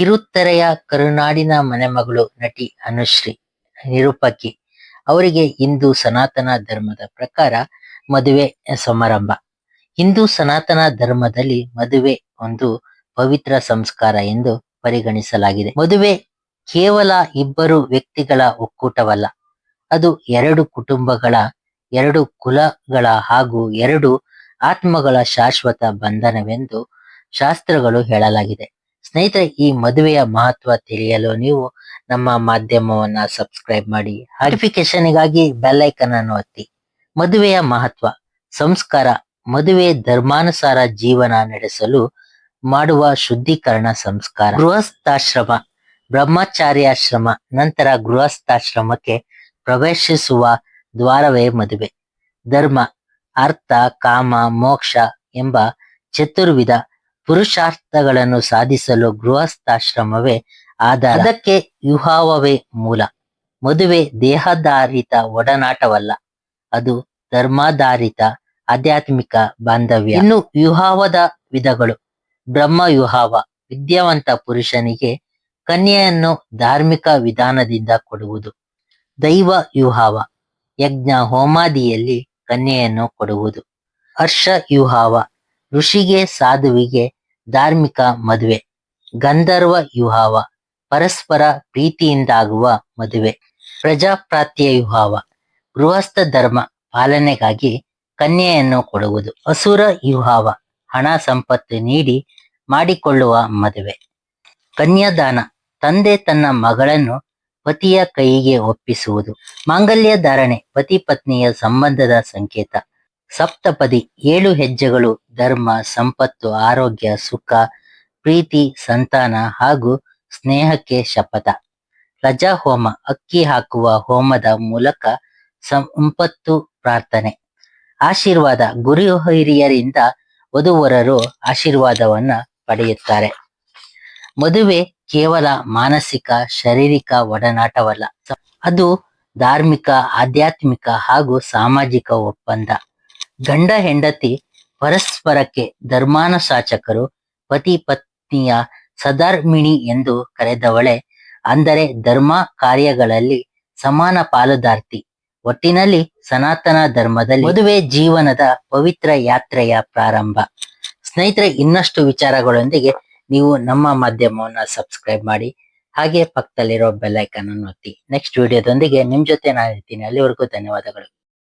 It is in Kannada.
ಕಿರುತೆರೆಯ ಕರುನಾಡಿನ ಮನೆಮಗಳು ನಟಿ ಅನುಶ್ರೀ, ನಿರೂಪಕಿ. ಅವರಿಗೆ ಹಿಂದೂ ಸನಾತನ ಧರ್ಮದ ಪ್ರಕಾರ ಮದುವೆ ಸಮಾರಂಭ. ಹಿಂದೂ ಸನಾತನ ಧರ್ಮದಲ್ಲಿ ಮದುವೆ ಒಂದು ಪವಿತ್ರ ಸಂಸ್ಕಾರ ಎಂದು ಪರಿಗಣಿಸಲಾಗಿದೆ. ಮದುವೆ ಕೇವಲ ಇಬ್ಬರು ವ್ಯಕ್ತಿಗಳ ಒಕ್ಕೂಟವಲ್ಲ, ಅದು ಎರಡು ಕುಟುಂಬಗಳ, ಎರಡು ಕುಲಗಳ ಹಾಗೂ ಎರಡು ಆತ್ಮಗಳ ಶಾಶ್ವತ ಬಂಧನವೆಂದು ಶಾಸ್ತ್ರಗಳು ಹೇಳಲಾಗಿದೆ. ಸ್ನೇಹಿತರೆ, ಈ ಮದುವೆಯ ಮಹತ್ವ ತಿಳಿಯಲು ನೀವು ನಮ್ಮ ಮಾಧ್ಯಮವನ್ನ ಸಬ್ಸ್ಕ್ರೈಬ್ ಮಾಡಿ ನೋಟಿಫಿಕೇಶನ್ಗಾಗಿ ಬೆಲ್ ಐಕನ್ ಅನ್ನು ಒತ್ತಿ. ಮದುವೆಯ ಮಹತ್ವ, ಸಂಸ್ಕಾರ, ಮದುವೆ ಧರ್ಮಾನುಸಾರ ಜೀವನ ನಡೆಸಲು ಮಾಡುವ ಶುದ್ಧೀಕರಣ ಸಂಸ್ಕಾರ. ಗೃಹಸ್ಥಾಶ್ರಮ, ಬ್ರಹ್ಮಚಾರ್ಯಾಶ್ರಮ, ನಂತರ ಗೃಹಸ್ಥಾಶ್ರಮಕ್ಕೆ ಪ್ರವೇಶಿಸುವ ದ್ವಾರವೇ ಮದುವೆ. ಧರ್ಮ, ಅರ್ಥ, ಕಾಮ, ಮೋಕ್ಷ ಎಂಬ ಚತುರ್ವಿಧ ಪುರುಷಾರ್ಥಗಳನ್ನು ಸಾಧಿಸಲು ಗೃಹಸ್ಥಾಶ್ರಮವೇ ಆಧಾರ. ಅದಕ್ಕೆ ವಿವಾಹವೇ ಮೂಲ. ಮದುವೆ ದೇಹಧಾರಿತ ಒಡನಾಟವಲ್ಲ. ಅದು ಧರ್ಮಾಧಾರಿತ, ಆಧ್ಯಾತ್ಮಿಕ ಬಾಂಧವ್ಯ. ಇನ್ನು ವಿವಾಹದ ವಿಧಗಳು. ಬ್ರಹ್ಮ ವಿವಾಹ ವಿದ್ಯಾವಂತ ಪುರುಷನಿಗೆ ಕನ್ಯೆಯನ್ನು ಧಾರ್ಮಿಕ ವಿಧಾನದಿಂದ ಕೊಡುವುದು. ದೈವ ವಿವಾಹ ಯಜ್ಞ ಹೋಮಾದಿಯಲ್ಲಿ ಕನ್ಯೆಯನ್ನು ಕೊಡುವುದು. ಹರ್ಷ ವಿವಾಹ ಋಷಿಗೆ ಸಾಧುವಿಗೆ ಧಾರ್ಮಿಕ ಮದುವೆ, ಗಂಧರ್ವ ವಿವಾಹ, ಪರಸ್ಪರ ಪ್ರೀತಿಯಿಂದಾಗುವ ಮದುವೆ, ಪ್ರಜಾಪ್ರಾತ್ಯ ವಿವಾಹ, ಗೃಹಸ್ಥ ಧರ್ಮ ಪಾಲನೆಗಾಗಿ ಕನ್ಯೆಯನ್ನು ಕೊಡುವುದು, ಅಸುರ ವಿವಾಹ, ಹಣ ಸಂಪತ್ತು ನೀಡಿ ಮಾಡಿಕೊಳ್ಳುವ ಮದುವೆ, ಕನ್ಯಾದಾನ, ತಂದೆ ತನ್ನ ಮಗಳನ್ನು ಪತಿಯ ಕೈಗೆ ಒಪ್ಪಿಸುವುದು, ಮಾಂಗಲ್ಯ ಧಾರಣೆ, ಪತಿ ಪತ್ನಿಯ ಸಂಬಂಧದ ಸಂಕೇತ. ಸಪ್ತಪದಿ ಏಳು ಹೆಜ್ಜೆಗಳು ಧರ್ಮ, ಸಂಪತ್ತು, ಆರೋಗ್ಯ, ಸುಖ, ಪ್ರೀತಿ, ಸಂತಾನ ಹಾಗೂ ಸ್ನೇಹಕ್ಕೆ ಶಪಥ. ರಜಾ ಹೋಮ ಅಕ್ಕಿ ಹಾಕುವ ಹೋಮದ ಮೂಲಕ ಸಂಪತ್ತು ಪ್ರಾರ್ಥನೆ. ಆಶೀರ್ವಾದ ಗುರು ಹಿರಿಯರಿಂದ ವಧುವರರು ಆಶೀರ್ವಾದವನ್ನ ಪಡೆಯುತ್ತಾರೆ. ಮದುವೆ ಕೇವಲ ಮಾನಸಿಕ, ಶಾರೀರಿಕ ಒಡನಾಟವಲ್ಲ. ಅದು ಧಾರ್ಮಿಕ, ಆಧ್ಯಾತ್ಮಿಕ ಹಾಗೂ ಸಾಮಾಜಿಕ ಒಪ್ಪಂದ. ಗಂಡ ಹೆಂಡತಿ ಪರಸ್ಪರಕ್ಕೆ ಧರ್ಮಾನುಶಾಚಕರು ಪತಿ ಪತ್ನಿಯ ಸದರ್ಮಿಣಿ ಎಂದು ಕರೆದವಳೆ. ಅಂದರೆ ಧರ್ಮ ಕಾರ್ಯಗಳಲ್ಲಿ ಸಮಾನ ಪಾಲುದಾರ್ತಿ. ಒಟ್ಟಿನಲ್ಲಿ ಸನಾತನ ಧರ್ಮದಲ್ಲಿ ಮದುವೆ ಜೀವನದ ಪವಿತ್ರ ಯಾತ್ರೆಯ ಪ್ರಾರಂಭ. ಸ್ನೇಹಿತರೆ, ಇನ್ನಷ್ಟು ವಿಚಾರಗಳೊಂದಿಗೆ ನೀವು ನಮ್ಮ ಮಾಧ್ಯಮವನ್ನ ಸಬ್ಸ್ಕ್ರೈಬ್ ಮಾಡಿ. ಹಾಗೆ ಪಕ್ಕದಲ್ಲಿರೋ ಬೆಲ್ಲೈಕನ್ ಅನ್ನು ಒತ್ತಿ. ನೆಕ್ಸ್ಟ್ ವಿಡಿಯೋದೊಂದಿಗೆ ನಿಮ್ ಜೊತೆ ನಾನು ಇರ್ತೀನಿ. ಅಲ್ಲಿವರೆಗೂ ಧನ್ಯವಾದಗಳು.